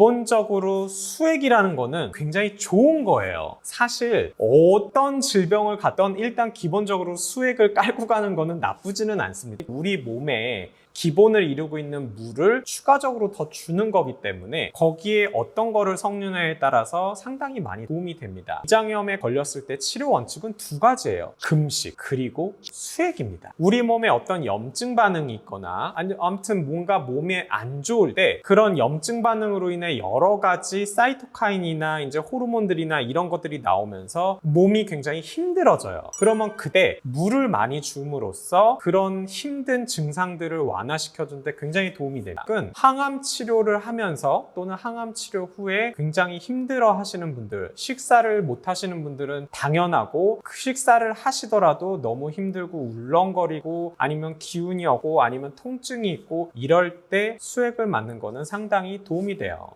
기본적으로 수액이라는 거는 굉장히 좋은 거예요. 사실 어떤 질병을 갖던 일단 기본적으로 수액을 깔고 가는 거는 나쁘지는 않습니다. 우리 몸에 기본을 이루고 있는 물을 추가적으로 더 주는 거기 때문에 거기에 어떤 거를 섞느냐에 따라서 상당히 많이 도움이 됩니다. 위장염에 걸렸을 때 치료 원칙은 두 가지예요. 금식 그리고 수액입니다. 우리 몸에 어떤 염증 반응이 있거나 아니 아무튼 뭔가 몸에 안 좋을 때 그런 염증 반응으로 인해 여러 가지 사이토카인이나 이제 호르몬들이나 이런 것들이 나오면서 몸이 굉장히 힘들어져요. 그러면 그때 물을 많이 줌으로써 그런 힘든 증상들을 완화시켜주는데 굉장히 도움이. 은 항암 치료를 하면서 또는 항암 치료 후에 굉장히 힘들어 하시는 분들, 식사를 못 하시는 분들은 당연하고 그 식사를 하시더라도 너무 힘들고 울렁거리고 아니면 기운이 없고 아니면 통증이 있고 이럴 때 수액을 맞는 거는 상당히 도움이 돼요.